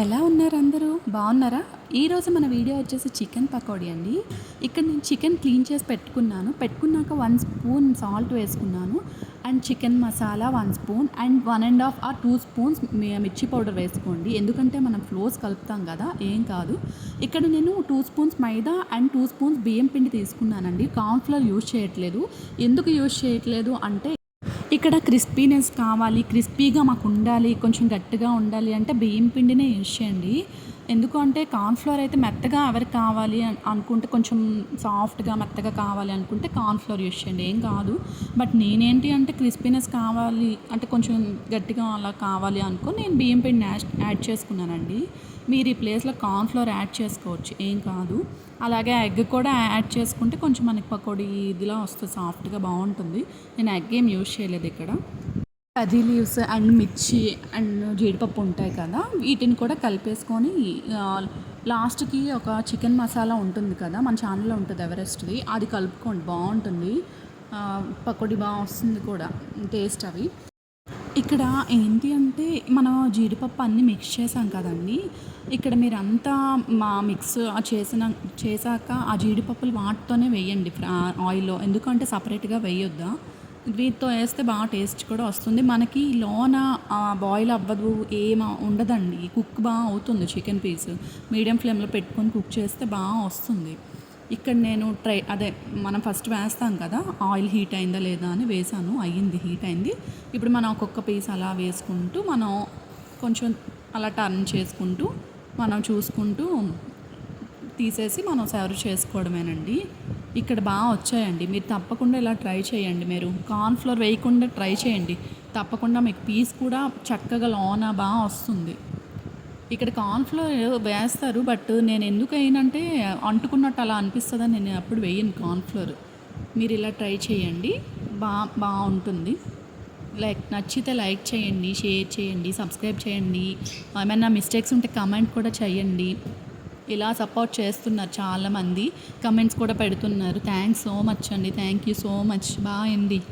ఎలా ఉన్నారు అందరూ? బాగున్నారా? ఈరోజు మన వీడియో వచ్చేసి చికెన్ పకోడీ అండి. ఇక్కడ నేను చికెన్ క్లీన్ చేసి పెట్టుకున్నాను. పెట్టుకున్నాక వన్ స్పూన్ సాల్ట్ వేసుకున్నాను. And chicken masala one spoon and one and half or two spoons mirchi powder వేసుకోండి. ఎందుకంటే మనం ఫ్లోస్ కలుపుతాం కదా ఏం కాదు. ఇక్కడ నేను two spoons maida and two spoons బియ్యం పిండి తీసుకున్నానండి. కార్న్ఫ్లవర్ యూజ్ చేయట్లేదు. ఎందుకు యూజ్ చేయట్లేదు అంటే ఇక్కడ క్రిస్పీనెస్ కావాలి క్రిస్పీగా మాకు ఉండాలి కొంచెం గట్టిగా ఉండాలి అంటే బియ్యం పిండినే యూజ్ చేయండి. ఎందుకు అంటే కార్న్ఫ్లోర్ అయితే మెత్తగా ఎవరికి కావాలి అని అనుకుంటే కొంచెం సాఫ్ట్గా మెత్తగా కావాలి అనుకుంటే కార్న్ఫ్లోర్ యూస్ చేయండి. ఏం కాదు. బట్ నేనేంటి అంటే క్రిస్పీనెస్ కావాలి అంటే కొంచెం గట్టిగా అలా కావాలి అనుకో నేను బియ్యం పిండి యాడ్ చేసుకున్నానండి. మీరు ఈ ప్లేస్లో కార్న్ఫ్లోర్ యాడ్ చేసుకోవచ్చు. ఏం కాదు. అలాగే ఎగ్ కూడా యాడ్ చేసుకుంటే కొంచెం మనకి పకోడీ ఇదిలా వస్తుంది సాఫ్ట్గా బాగుంటుంది. నేను ఎగ్ ఏం యూజ్ చేయలేదు ఇక్కడ. Curry leaves and mirchi and జీడిపప్పు ఉంటాయి కదా వీటిని కూడా కలిపేసుకొని లాస్ట్కి ఒక చికెన్ మసాలా ఉంటుంది కదా మన ఛానల్లో ఉంటుంది ఎవరెస్ట్ది అది కలుపుకోండి బాగుంటుంది. పకోడీ బాగా వస్తుంది కూడా టేస్ట్ అవి. ఇక్కడ ఏంటి అంటే మనం జీడిపప్పు అన్నీ మిక్స్ చేసాం కదండి ఇక్కడ మీరు అంతా మా మిక్స్ చేసిన చేశాక ఆ జీడిపప్పులు వాటితోనే వేయండి ఆయిల్లో ఎందుకంటే సపరేట్గా వేయొద్దా? వీటితో వేస్తే బాగా టేస్ట్ కూడా వస్తుంది. మనకి లోన బాయిల్ అవ్వదు ఏం ఉండదండి. కుక్ బాగా అవుతుంది చికెన్ పీస్ మీడియం ఫ్లేమ్లో పెట్టుకొని కుక్ చేస్తే బాగా వస్తుంది. ఇక్కడ నేను ట్రై అదే మనం ఫస్ట్ వేస్తాం కదా ఆయిల్ హీట్ అయిందా లేదా అని వేసాను. అయ్యింది హీట్ అయింది. ఇప్పుడు మనం ఒక్కొక్క పీస్ అలా వేసుకుంటూ మనం కొంచెం అలా టర్న్ చేసుకుంటూ మనం చూసుకుంటూ తీసేసి మనం సర్వ్ చేసుకోవడమేనండి. ఇక్కడ బాగా వచ్చాయండి. మీరు తప్పకుండా ఇలా ట్రై చేయండి మీరు. కార్న్ఫ్లోర్ వేయకుండా ట్రై చేయండి. తప్పకుండా మీకు పీస్ కూడా చక్కగా లోన బాగా వస్తుంది. ఇక్కడ కార్న్ఫ్లోర్ వేస్తారు బట్ నేను ఎందుకు వేయనంటే అంటుకున్నట్టు అలా అనిపిస్తుందని నేను అప్పుడు వేయను కార్న్ఫ్లోర్ మీరు ఇలా ట్రై చేయండి. బా బాగుంటుంది లైక్ నచ్చితే లైక్ చేయండి షేర్ చేయండి సబ్స్క్రైబ్ చేయండి. ఏమైనా మిస్టేక్స్ ఉంటే కమెంట్ కూడా చేయండి. ఇలా సపోర్ట్ చేస్తున్నారు చాలామంది. కమెంట్స్ కూడా పెడుతున్నారు. థ్యాంక్స్ సో మచ్ అండి. Thank you so much bye అండి.